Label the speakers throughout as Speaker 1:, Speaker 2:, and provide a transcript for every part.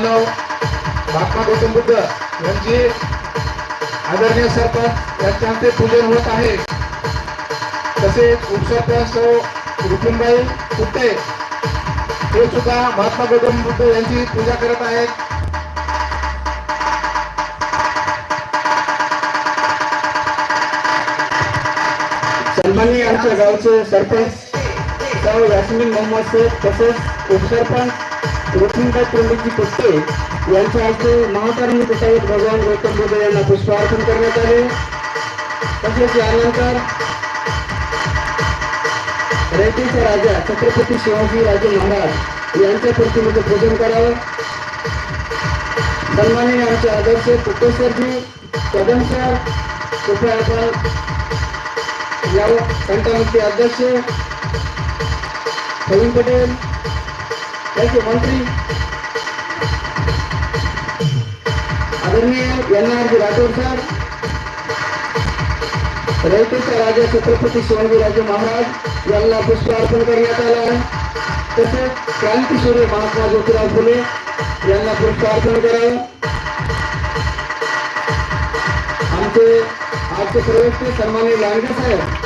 Speaker 1: मानव महात्मा गौतम बुद्ध यांची आदरणीय सरपंच यांच्या हस्ते पूजन होत आहे. तसेच उपसरपंच हो, सौ रुकुमबाई कुट्टे हे सुद्धा महात्मा गौतम बुद्ध यांची पूजा करत आहेत.
Speaker 2: सन्माननीय आमच्या गावचे सरपंच साव यास्मिन मोहम्मद शेख तसेच उपसरपंच रोखींबाई पंडितजी कुट्टे यांच्या हस्ते महाकारुण्य पितावत भगवान गौतम बुद्ध यांना पुष्पार्पण करण्यात आले. तसेच यानंतर रयतेचा राजा छत्रपती शिवाजी राजे महाराज यांच्या प्रतिमेचं पूजन करावं. सन्माननीय आमचे आदर्श कुट्टेसरजी कदम सर कृपया आपण यावर कंटामुक्ती अध्यक्ष प्रवीण पटेल त्यांचे मंत्री आदरणीय N R G Rathod sir रयतेचा राजा छत्रपती शिवाजीराजे महाराज यांना पुष्पार्पण करण्यात आला आहे. तसेच क्रांतीसूर्य महात्मा ज्योतिराव फुले यांना पुष्पार्पण करावं. आमचे आजचे प्रवक्ते सन्माननीय लांडगे साहेब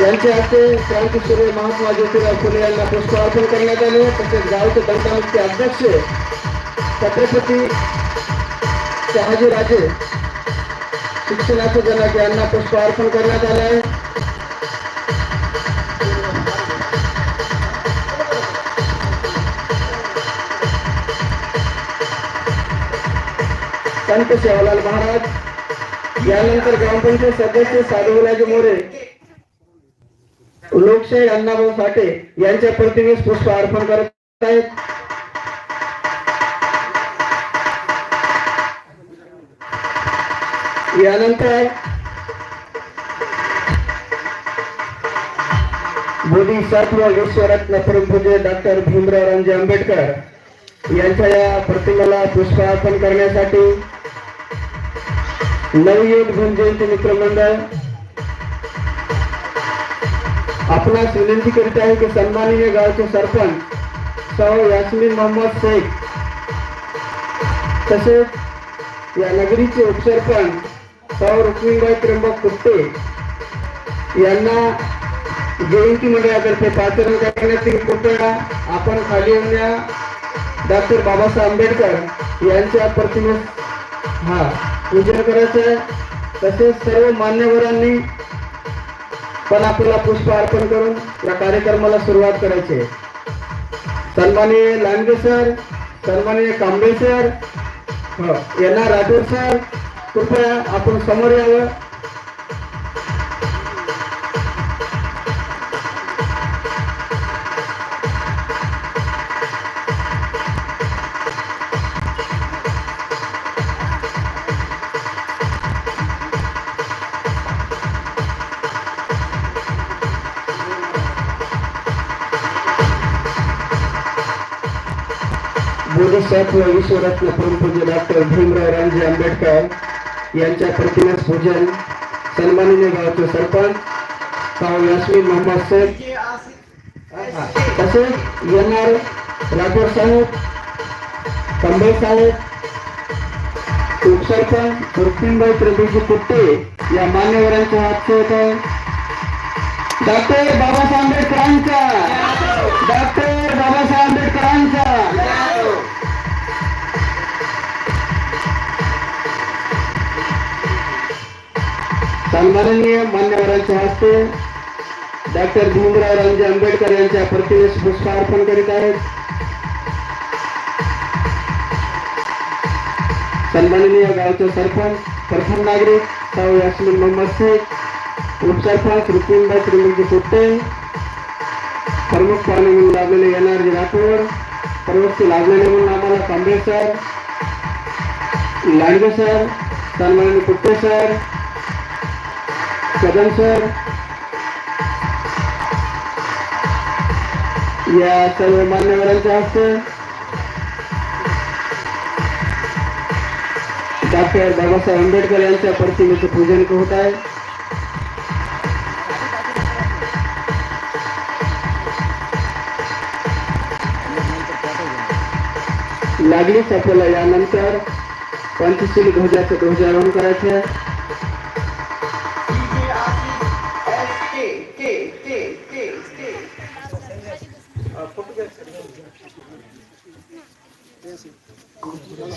Speaker 2: यांच्या हस्ते क्रांतीसूर्य महात्मा ज्योतिराव फुले यांना पुष्प अर्पण करण्यात आले. तसेच गावचे दंतामुक्ती अध्यक्ष, छत्रपती शिक्षणाचे जनक यांना पुष्प अर्पण करण्यात आले आहे. संत महाराज, यानंतर ग्रामपंचायत सदस्य साधुराजे मोरे लोकशाही अण्णाभाऊ साठे यांच्या प्रतिमेस पुष्प अर्पण करत आहेत. यानंतर बोधिसत्व विश्वरत्न परमपूज्य डॉक्टर भीमराव रामजी आंबेडकर यांच्या या प्रतिमेला पुष्प अर्पण करण्यासाठी नवयुग भीम जयंती आपणास विनंती करीत आहे की सन्माननीय गावचे सरपंच सौ यास्मीन मोहम्मद शेख. तसेच या नगरीचे उपसरपंच सौ रुक्मिणबाई त्र्यंबक कुट्टे यांना जयंती मंडळातर्फे पाचरण करण्यातील कृपया आपण खाली येऊन या डॉक्टर बाबासाहेब आंबेडकर यांच्या प्रतिमेस हा पूजन करायचं आहे तसेच सर्व मान्यवरांनी पण आपल्याला पुष्प अर्पण करून या कार्यक्रमाला सुरुवात करायची आहे. सन्माननीय लांडगे सर सन्माननीय कांबळे सर हो, यांना राठोड सर कृपया आपण समोर यावं. बोधिसत्व विश्वरत्न परमपूज्य डॉक्टर भीमराव रामजी आंबेडकर यांच्या प्रतिमेस पूजन. सन्माननीय गावचे सरपंच साव यास्मीन मोहम्मद शेख तसेच येणार राठोड साहेब कंबळे साहेब उपसरपंच रुक्मिणबाई त्रिभुजी कुट्टे या मान्यवरांच्या हातचे होत. आहे डॉक्टर बाबासाहेब आंबेडकरांचा. सन्माननीय मान्यवरांच्या हस्ते डॉक्टर भीमराव रामजी आंबेडकर यांच्या प्रतिमेस पुष्पार्पण करीत आहेत. सन्माननीय गावचे सरपंच प्रथम नागरिक साऊ यास्मीन मोहम्मद शेख उपसरपंच रुक्मिणबाई श्रीमंती कुट्टे प्रमुख पाहुणे म्हणून लाभलेले एन आर जी राठोड प्रवक्ते लाभलेले म्हणून आम्हाला कांबळे सर लांडगे सर सन्माननीय कुट्टे सर कदम सर. या सर्व मान्यवरांच्या हस्ते. डॉक्टर बाबासाहेब आंबेडकर यांच्या प्रतिमेचं पूजन होत आहे. लागलीच आपल्याला यानंतर पंचशील ध्वजाचं ध्वजारोहण करायचं आहे.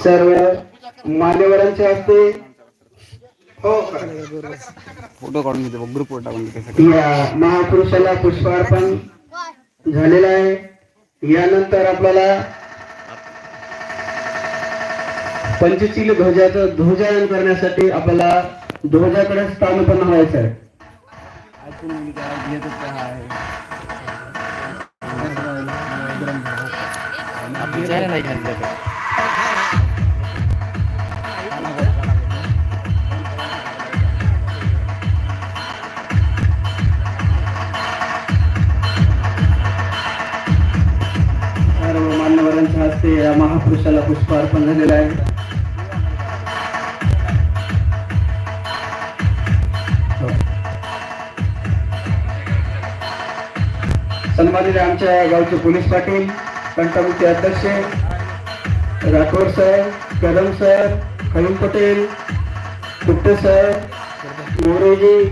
Speaker 2: सर्व मान्यवरांच्या हस्ते हो.
Speaker 3: फोटो काढून घेते ग्रुपवर टाकून घेते
Speaker 2: या महापुरुषाला पुष्पार्पण झालेलं आहे. यानंतर आपल्याला पंचशील ध्वजाचं ध्वजारोहण करण्यासाठी आपल्याला ध्वजाकडे स्थानपन्न व्हायचं आहे.
Speaker 3: आपली
Speaker 2: मान्यवरांच्या हस्ते या महापुरुषाला पुष्प अर्पण झालेला आहे. सन्मानित आमच्या गावचे पोलीस पाटील कंटामुखी अध्यक्ष Rathod sir Kadam sir Khalim Patel Gupte sir Moreji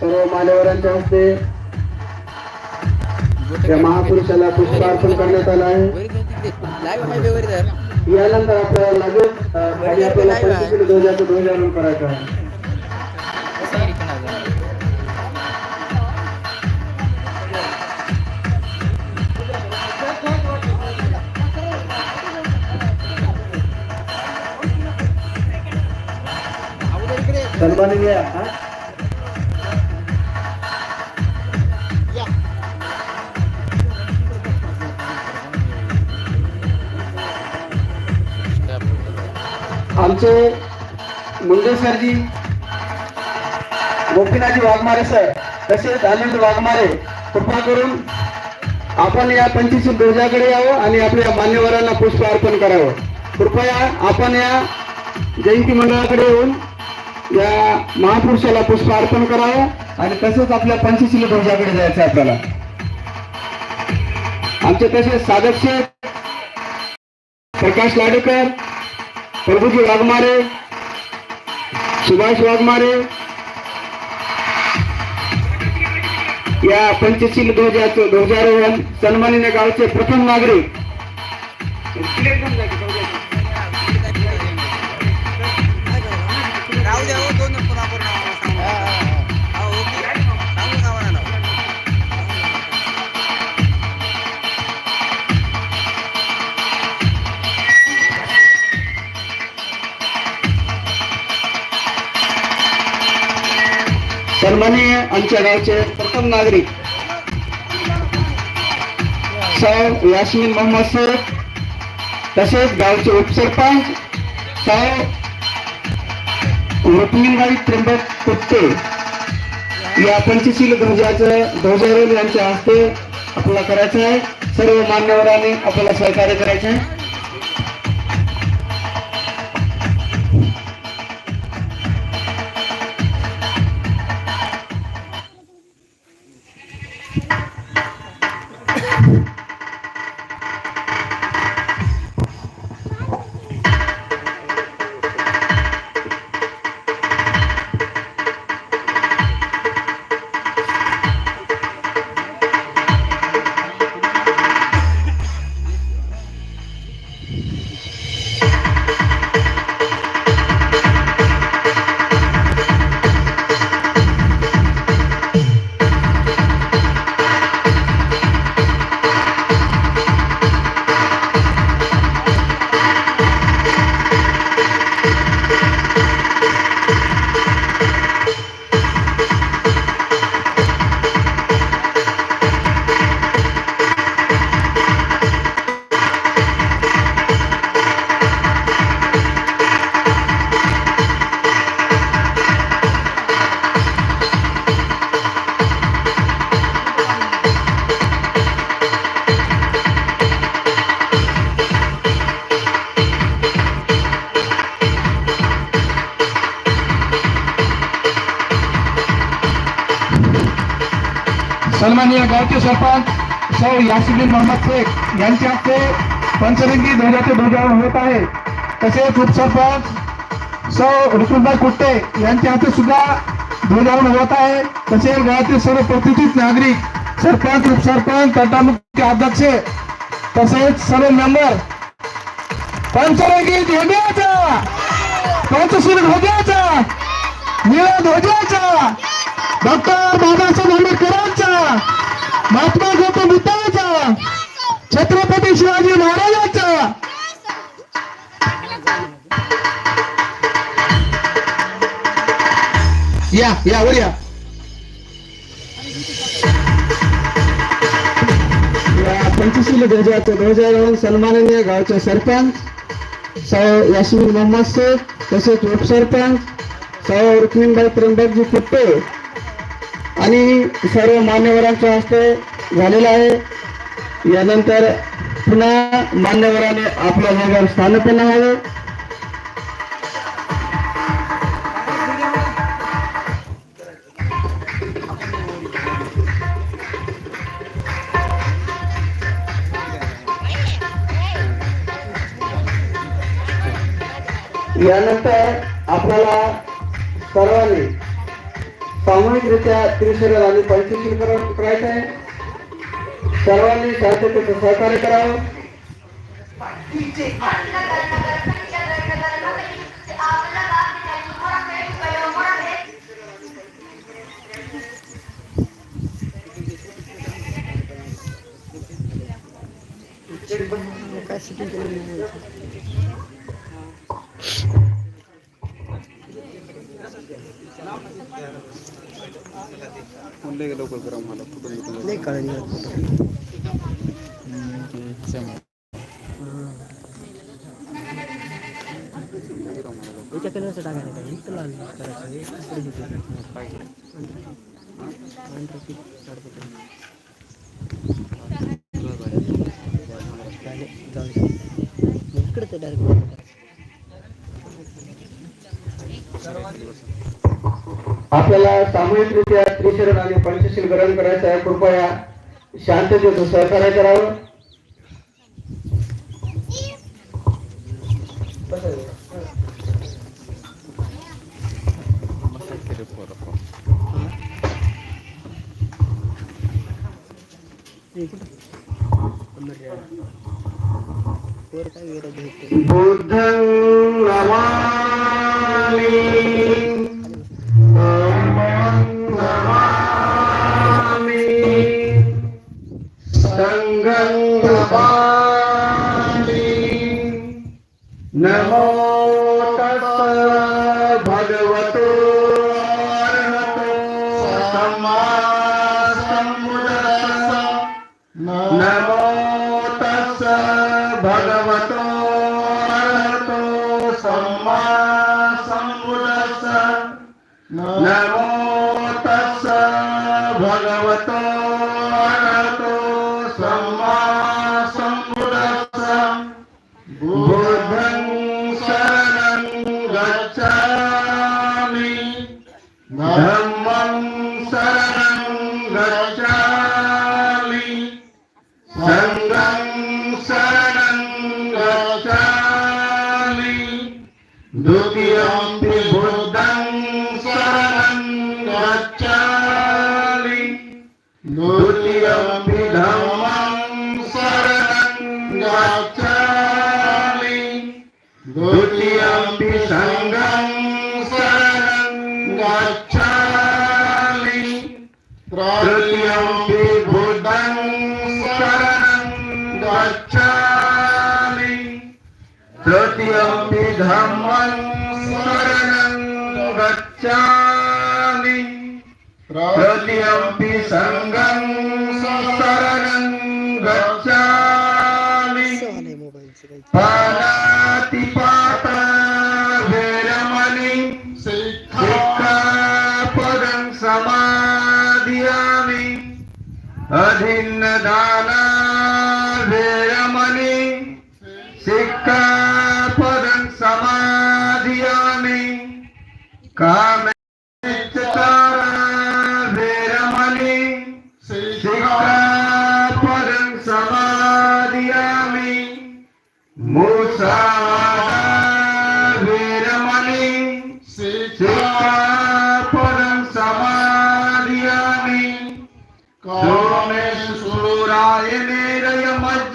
Speaker 2: सर्व मान्यवरांच्या हस्ते या महापुरुषाला पुष्पार्पण करण्यात आला आहे. यानंतर आपल्याला अ, खाली आपल्याला पंचशील ध्वजाचं ध्वजारोहण करायचं आहे. सन्माननीय आमचे मुंडे सरजी गोपीनाथजी वाघमारे सर तसेच आनंद वाघमारे कृपा करून आपण या पंचवीस ध्वजाकडे यावं आणि आपल्या मान्यवरांना पुष्प अर्पण करावं. कृपया आपण या जयंती मंडळाकडे येऊन या महापुरुषाला पुष्प अर्पण करावं आणि तसेच आपल्या पंचशील ध्वजाकडे जायचं आपल्याला. आमचे तसेच साधक प्रकाश लाडेकर प्रभूजी वाघमारे सुभाष वाघमारे या पंचशील ध्वजाचं ध्वजारोहण सन्मानित गावचे प्रथम नागरिक. सन्माननीय आमच्या गावचे प्रथम नागरिक साहेब यास्मिन मोहम्मद सर तसेच गावचे उपसरपंच साहेब रुक्मिणबाई त्र्यंबक कुत्ते या पंचशील ध्वजाचं ध्वजारोहण यांच्या हस्ते आपल्याला करायचं आहे. सर्व मान्यवरांनी आपल्याला सहकार्य करायचं आहे. सन्माननीय गावचे सरपंच सौ यासिमीन मोहम्मद शेख यांच्या हस्ते
Speaker 1: पंचरंगी ध्वजाचे ध्वजारोहण होत आहे. तसेच उपसरपंच सौ ऋतुलभाई कुट्टे यांच्या हस्ते सुद्धा ध्वजारोहण होत आहे. तसेच गावातील सर्व प्रतिष्ठित नागरिक सरपंच उपसरपंच तटामुख्य अध्यक्ष तसेच सर्व मेंबर पंचरंगी ध्वजाचा पंचशील ध्वजाचा निळ्या ध्वजाचा डॉक्टर बाबासाहेब आंबेडकरांचा महात्मा गौतम बुद्धाचा छत्रपती शिवाजी महाराजांचा. या या वर या.
Speaker 2: पंचशील ध्वजाचं ध्वजारोहण सन्माननीय गावचे सरपंच सौ यासिन मोहम्मद शेख तसेच उपसरपंच सौ रुक्मिणबाई त्र्यंबकजी कुट्टे आणि सर्व मान्यवरांच्या हस्ते झालेला आहे. यानंतर पुन्हा मान्यवराने आपल्या जागेवर स्थानपन्न व्हावे यानंतर आपल्याला सर्वांनी सामूहिकरित्या त्रिशूल आणि पंचशील करायचं आहे. सर्वांनी शांततेचं सहकार्य करावं.
Speaker 4: याच्या
Speaker 2: आपल्याला सामूहिकरित्या त्रिशरण आणि पंचशील ग्रहण करायचं आहे. कृपया शांततेचं सहकार्य करावं. बुद्ध দ্বিতীয়ং বুদ্ধং শরণং গচ্ছামি। দ্বিতীয়ং বিধং गच्छामि तृतीयं सङ्गं शरणं गच्छामि
Speaker 4: आलंय मोबाईलचं काही
Speaker 2: पानातिपाता वेरमणि सिक्खापदं समाधियामि अभिन्नदाना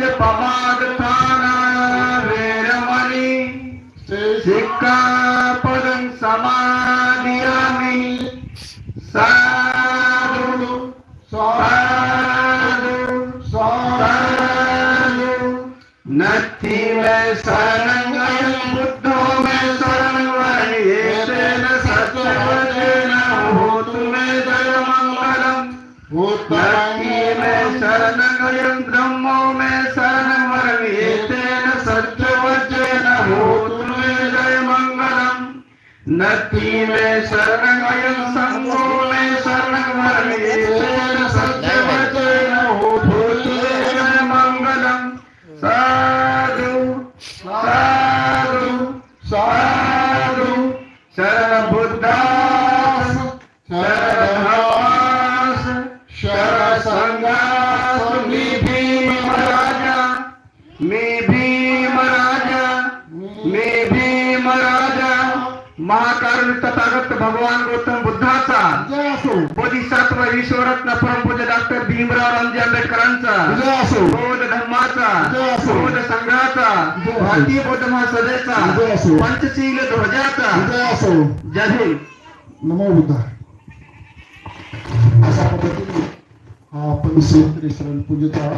Speaker 5: ಪ್ರಮಾಣ
Speaker 1: சரணமயம். विश्वरत्न परमपूज्य डॉक्टर भीमराव रामजी आंबेडकरांचा
Speaker 5: जय असो.
Speaker 1: बौद्ध धर्माचा
Speaker 5: जय असो.
Speaker 1: बौद्ध संघाचा. भारतीय बौद्ध महासभेचा
Speaker 5: जय असो.
Speaker 1: पंचशील ध्वजाचा.
Speaker 5: जय असो.
Speaker 1: जय हिंद.
Speaker 5: नमो बुद्धा. अशा पद्धतीने हा आपण श्री शरण पूजेचा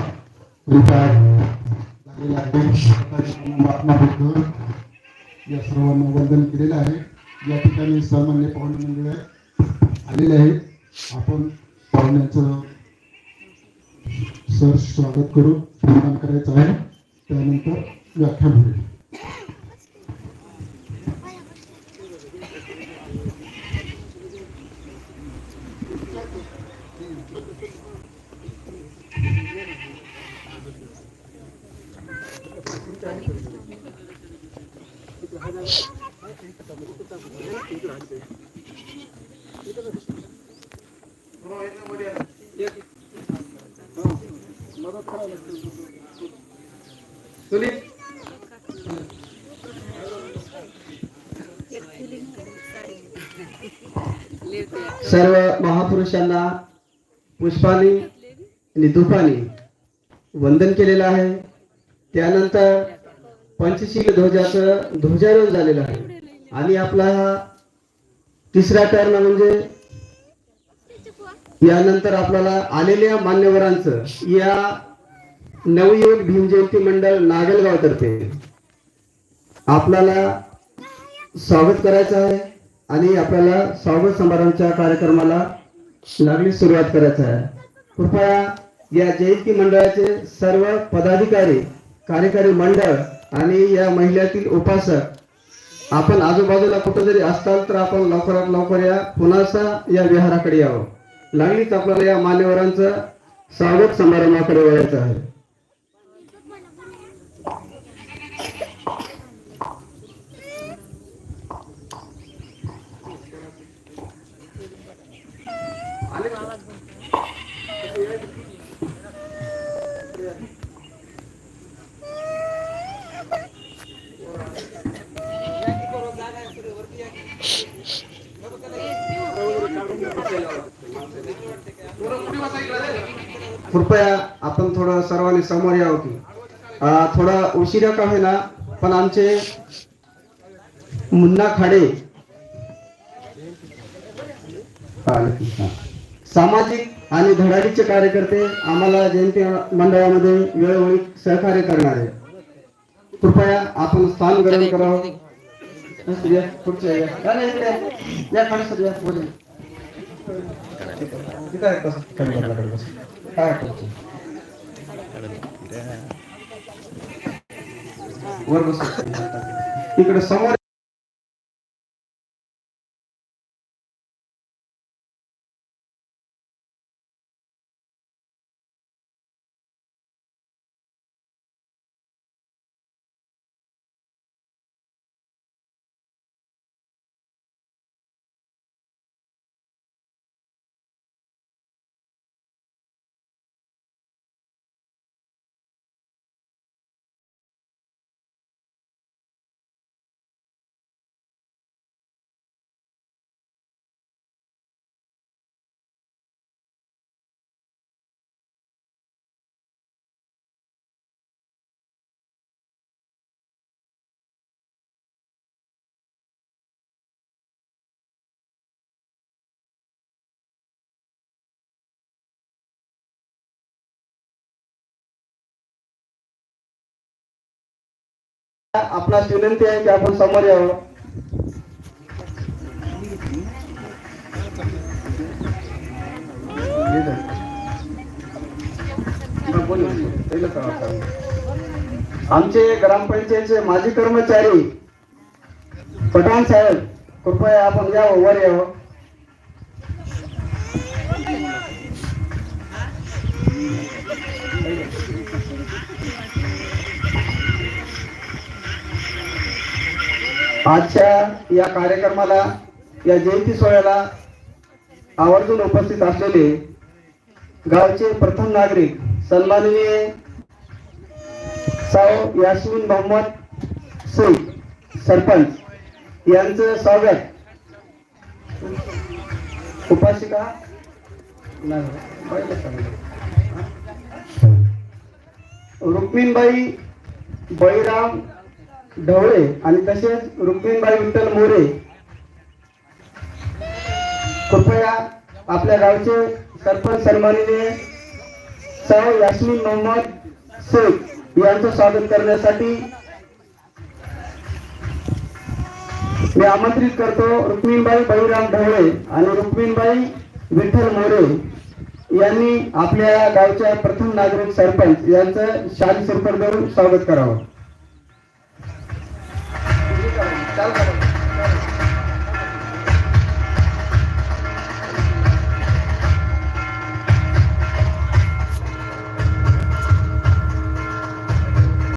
Speaker 5: परिपाठ झालेला आहे. महात्मा बुद्ध या सर्वांना वंदन केलेलं आहे. या ठिकाणी सामान्य पाहुणे मंडळ आलेले आहेत. आपण पाहुण्याचं सर स्वागत करून सन्मान करायचं आहे. त्यानंतर व्याख्यान होईल
Speaker 2: सर्व महापुरुषांना पुष्पाने आणि धुपाने वंदन केलेलं आहे. त्यानंतर पंचशील ध्वजाचं ध्वजारोहण झालेलं आहे. आणि आपला हा तिसरा टर्न म्हणजे यानंतर आपल्याला आलेल्या मान्यवरांचं या नवयुवक भीमजयंती मंडळ नागलगावतर्फे आपल्याला स्वागत करायचं आहे आणि आपल्याला स्वागत समारंभाच्या कार्यक्रमाला लागली सुरुवात करायचं आहे. कृपया या जयंती मंडळाचे सर्व पदाधिकारी कार्यकारी मंडळ आणि या महिलातील उपासक आपण आजूबाजूला कुठं जरी असताल तर आपण लवकरात लवकर या पुन्हा या विहाराकडे यावं. लागलीच आपल्याला या मान्यवरांचं स्वागत समारंभाकडे वळायचं आहे. कृपया आपण थोडं सर्वांनी समोर यावं की थोडा उशिरा का होईना पण आमचे मुन्ना खाडे. सामाजिक आणि धडाडीचे कार्यकर्ते आम्हाला जयंती मंडळामध्ये वेळोवेळी सहकार्य करणारे कृपया आपण स्थान ग्रहण करावं. या, पुढच्या या. आहे कसं? काय वाटतं? वर बस इकडे समोर आपणास विनंती आहे की आपण समोर यावं. आमचे ग्रामपंचायतचे माजी कर्मचारी पठाण साहेब कृपया आपण यावं वर यावं. आजच्या या कार्यक्रमाला या जयंती सोहळ्याला आवर्जून उपस्थित असलेले गावचे प्रथम नागरिक सन्माननीय साव यास्मिन मोहम्मद शेख सरपंच यांचं स्वागत. उपासिका रुक्मिणबाई बळीराम ढवळे आणि तसेच रुक्मिणबाई विठ्ठल मोरे. कृपया आपल्या गावचे सरपंच सन्मानिने सौ यास्मिन मोहम्मद शेख यांचं स्वागत करण्यासाठी मी आमंत्रित करतो रुक्मिणबाई बळीराम ढवळे आणि रुक्मिणबाई विठ्ठल मोरे यांनी आपल्या गावच्या प्रथम नागरिक सरपंच यांचं शाली सुरकर करून स्वागत करावं.